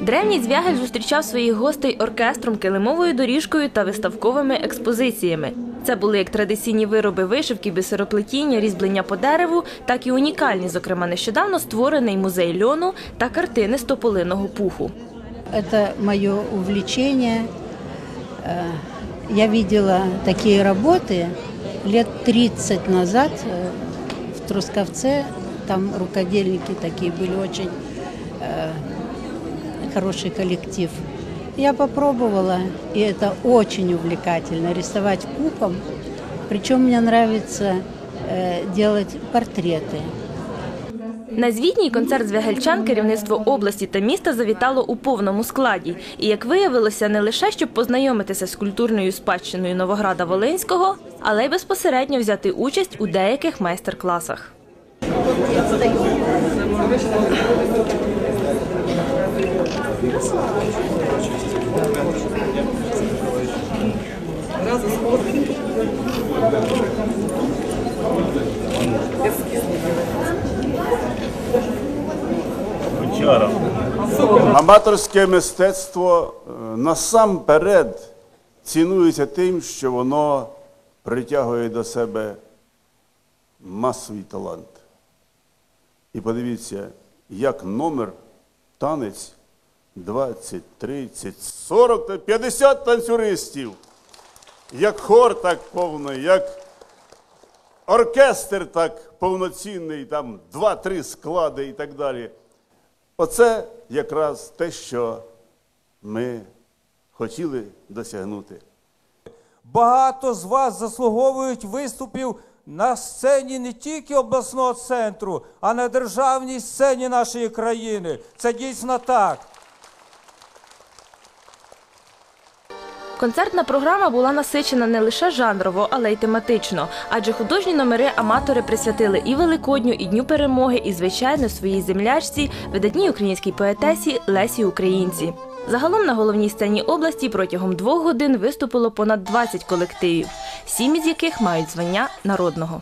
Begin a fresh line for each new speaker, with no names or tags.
Древній Звягель зустрічав своїх гостей оркестром, килимовою доріжкою та виставковими експозиціями. Це були як традиційні вироби вишивки, бісероплетіння, різьблення по дереву, так і унікальні, зокрема, нещодавно створений музей льону та картини з тополиного пуху.
Это мое увлечение. Э, Я видела такие работы лет 30 назад э, в Трусковце. Там рукодельники такие были, очень э, хороший коллектив. Я попробовала, и это очень увлекательно рисовать пухом. Причем мне нравится э, делать портреты.
На звітній концерт звягельчан керівництво області та міста завітало у повному складі. І як виявилося, не лише щоб познайомитися з культурною спадщиною Новограда Волинського, але й безпосередньо взяти участь у деяких майстер-класах.
Гончара. Аматорське мистецтво е, насамперед цінується тим, що воно притягує до себе масовий талант. І подивіться, як номер, танець 20, 30, 40, та 50 танцюристів. Як хор так повний, як оркестр так повноцінний, там два-три склади і так далі. Оце якраз те, що ми хотіли досягнути.
Багато з вас заслуговують виступів на сцені не тільки обласного центру, а на державній сцені нашої країни. Це дійсно так.
Концертна програма була насичена не лише жанрово, але й тематично, адже художні номери аматори присвятили і Великодню, і Дню перемоги, і звичайно своїй землячці, видатній українській поетесі Лесі Українці. Загалом на головній сцені області протягом двох годин виступило понад 20 колективів, сім із яких мають звання народного.